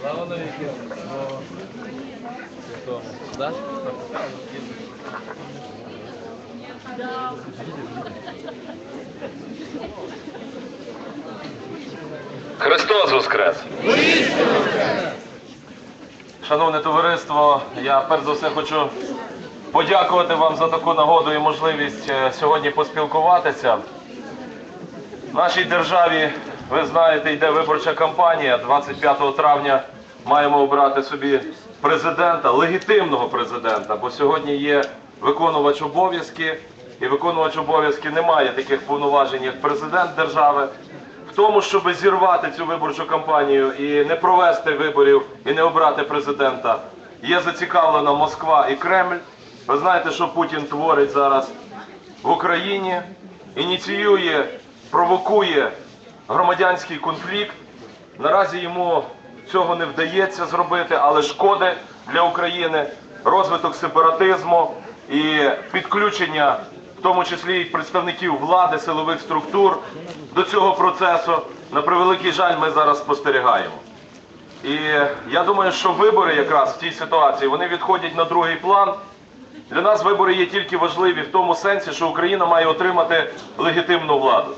Слава навіки святому. Да? Да. Христос Воскрес! Шановне товариство, я перш за все хочу подякувати вам за таку нагоду і можливість е, сьогодні поспілкуватися. В нашій державі, ви знаєте, йде виборча кампанія. 25 травня маємо обрати собі президента, легітимного президента, бо сьогодні є виконувач обов'язки, і виконувач обов'язки не має таких повноважень, як президент держави. В тому, щоб зірвати цю виборчу кампанію і не провести виборів і не обрати президента, є зацікавлена Москва і Кремль. Ви знаєте, що Путін творить зараз в Україні, ініціює, провокує громадянський конфлікт. Наразі йому цього не вдається зробити, але шкоди для України, розвиток сепаратизму і підключення, в тому числі і представників влади, силових структур до цього процесу, на превеликий жаль, ми зараз спостерігаємо. І я думаю, що вибори якраз в цій ситуації вони відходять на другий план. Для нас вибори є тільки важливі в тому сенсі, що Україна має отримати легітимну владу.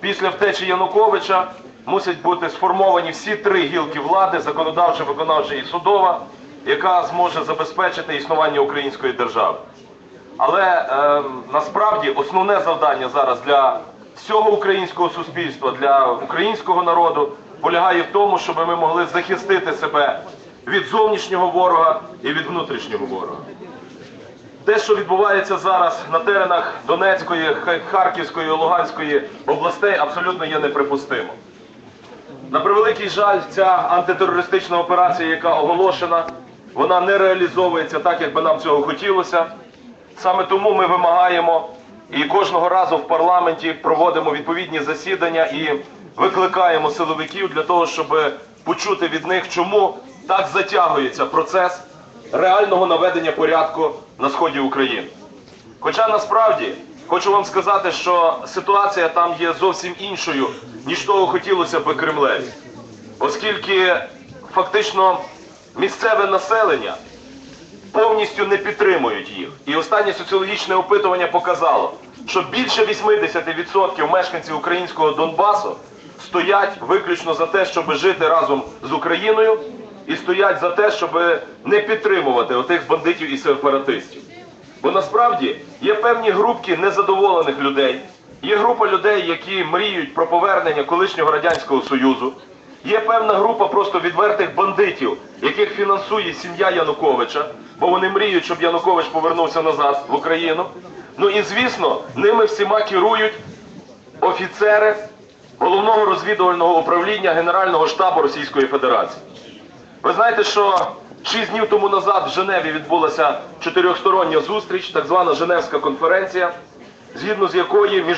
Після втечі Януковича мусять бути сформовані всі три гілки влади законодавча, виконавча і судова, яка зможе забезпечити існування української держави. Але е, насправді основне завдання зараз для всього українського суспільства, для українського народу полягає в тому, щоб ми могли захистити себе від зовнішнього ворога і від внутрішнього ворога. Те, що відбувається зараз на теренах Донецької, Ха- Харківської, Луганської областей, абсолютно є неприпустимо. На превеликий жаль, ця антитерористична операція, яка оголошена, вона не реалізовується так, як би нам цього хотілося. Саме тому ми вимагаємо і кожного разу в парламенті проводимо відповідні засідання і викликаємо силовиків для того, щоб почути від них, чому так затягується процес реального наведення порядку на сході України. Хоча насправді хочу вам сказати, що ситуація там є зовсім іншою, ніж того хотілося би Кремлеві. Оскільки фактично місцеве населення повністю не підтримують їх. І останнє соціологічне опитування показало, що більше 80% мешканців українського Донбасу стоять виключно за те, щоб жити разом з Україною, і стоять за те, щоб не підтримувати отих бандитів і сепаратистів. Бо насправді є певні групки незадоволених людей. Є група людей, які мріють про повернення колишнього радянського союзу. Є певна група просто відвертих бандитів, яких фінансує сім'я Януковича, бо вони мріють, щоб Янукович повернувся назад в Україну. Ну і звісно, ними всіма керують офіцери головного розвідувального управління Генерального штабу Російської Федерації. Ви знаєте, що шість днів тому назад в Женеві відбулася чотирьохстороння зустріч, так звана Женевська конференція, згідно з якої між